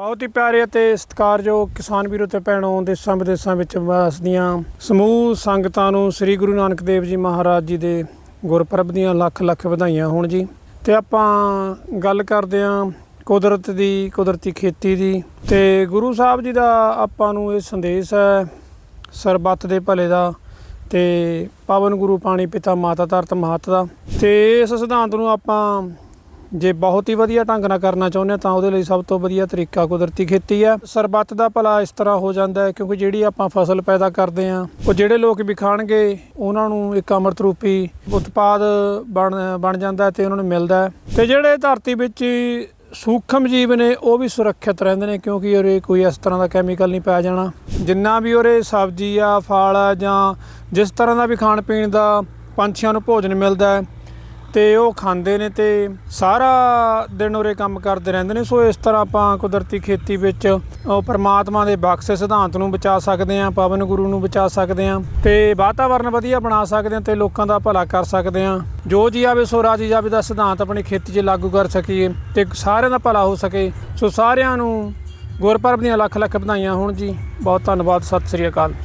ਬਹੁਤ ਹੀ ਪਿਆਰੇ ਅਤੇ ਸਤਿਕਾਰਯੋਗ ਕਿਸਾਨ ਵੀਰੋ ਤੇ ਭੈਣੋ ਦੇਸ਼ਾਂ ਵਿਦੇਸ਼ਾਂ ਵਿੱਚ ਵਸਦੀਆਂ ਸਮੂਹ ਸੰਗਤਾਂ ਨੂੰ ਸ੍ਰੀ ਗੁਰੂ ਨਾਨਕ ਦੇਵ ਜੀ ਮਹਾਰਾਜ ਜੀ ਦੇ ਗੁਰਪੁਰਬ ਦੀਆਂ ਲੱਖ ਲੱਖ ਵਧਾਈਆਂ ਹੋਣ ਜੀ। ਤੇ ਆਪਾਂ ਗੱਲ ਕਰਦੇ ਆਂ ਕੁਦਰਤ ਦੀ, ਕੁਦਰਤੀ ਖੇਤੀ ਦੀ ਤੇ ਗੁਰੂ ਸਾਹਿਬ ਜੀ ਦਾ ਆਪਾਂ ਨੂੰ ਇਹ ਸੰਦੇਸ਼ ਹੈ ਸਰਬੱਤ ਦੇ ਭਲੇ ਦਾ ਤੇ ਪਾਵਨ ਗੁਰੂ ਪਾਣੀ ਪਿਤਾ ਮਾਤਾ ਧਰਤ ਮਾਤ ਦਾ। ਤੇ ਇਸ ਸਿਧਾਂਤ ਨੂੰ ਆਪਾਂ ਜੇ ਬਹੁਤ ਹੀ ਵਧੀਆ ਢੰਗ ਨਾਲ ਕਰਨਾ ਚਾਹੁੰਦੇ ਹਾਂ ਤਾਂ ਉਹਦੇ ਲਈ ਸਭ ਤੋਂ ਵਧੀਆ ਤਰੀਕਾ ਕੁਦਰਤੀ ਖੇਤੀ ਹੈ ਸਰਬੱਤ ਦਾ ਭਲਾ ਇਸ ਤਰ੍ਹਾਂ ਹੋ ਜਾਂਦਾ ਹੈ ਕਿਉਂਕਿ ਜਿਹੜੀ ਆਪਾਂ ਫਸਲ ਪੈਦਾ ਕਰਦੇ ਹਾਂ ਉਹ ਜਿਹੜੇ ਲੋਕ ਵੀ ਖਾਣਗੇ, ਉਹਨਾਂ ਨੂੰ ਇੱਕ ਅੰਮ੍ਰਿਤ ਰੂਪੀ ਉਤਪਾਦ ਬਣ ਬਣ ਜਾਂਦਾ ਹੈ ਤੇ ਉਹਨਾਂ ਨੂੰ ਮਿਲਦਾ ਹੈ। ਤੇ ਜਿਹੜੇ ਧਰਤੀ ਵਿੱਚ ਸੂਖਮ ਜੀਵ ਨੇ, ਉਹ ਵੀ ਸੁਰੱਖਿਅਤ ਰਹਿੰਦੇ ਨੇ ਕਿਉਂਕਿ ਉਰੇ ਕੋਈ ਇਸ ਤਰ੍ਹਾਂ ਦਾ ਕੈਮੀਕਲ ਨਹੀਂ ਪਾਇਆ ਜਾਣਾ। ਜਿੰਨਾ ਵੀ ਉਰੇ ਸਬਜ਼ੀ ਆ, ਫਲ ਆ ਜਾਂ ਜਿਸ ਤਰ੍ਹਾਂ ਦਾ ਵੀ ਖਾਣ ਪੀਣ ਦਾ ਪੰਛੀਆਂ ਨੂੰ ਭੋਜਨ ਮਿਲਦਾ ਹੈ ਤੇ ਉਹ ਖਾਂਦੇ ਨੇ ਤੇ ਸਾਰਾ ਦਿਨ ਉਰੇ ਕੰਮ ਕਰਦੇ ਰਹਿੰਦੇ ਨੇ। ਸੋ ਇਸ ਤਰ੍ਹਾਂ ਆਪਾਂ ਕੁਦਰਤੀ ਖੇਤੀ ਵਿੱਚ ਪਰਮਾਤਮਾ ਦੇ ਬਖਸ਼ੇ ਸਿਧਾਂਤ ਨੂੰ ਬਚਾ ਸਕਦੇ ਹਾਂ, ਪਵਨ ਗੁਰੂ ਨੂੰ ਬਚਾ ਸਕਦੇ ਹਾਂ ਤੇ ਵਾਤਾਵਰਨ ਵਧੀਆ ਬਣਾ ਸਕਦੇ ਹਾਂ ਤੇ ਲੋਕਾਂ ਦਾ ਭਲਾ ਕਰ ਸਕਦੇ ਹਾਂ। ਜੋ ਜੀ ਆਵੇ ਸੋ ਰਾਜੀ ਜਾਵੇ ਦਾ ਸਿਧਾਂਤ ਆਪਣੀ ਖੇਤੀ 'ਚ ਲਾਗੂ ਕਰ ਸਕੀਏ ਤੇ ਸਾਰਿਆਂ ਦਾ ਭਲਾ ਹੋ ਸਕੇ। ਸੋ ਸਾਰਿਆਂ ਨੂੰ ਗੁਰਪੁਰਬ ਦੀਆਂ ਲੱਖ ਲੱਖ ਵਧਾਈਆਂ ਹੋਣ ਜੀ। ਬਹੁਤ ਧੰਨਵਾਦ, ਸਤਿ ਸ੍ਰੀ ਅਕਾਲ।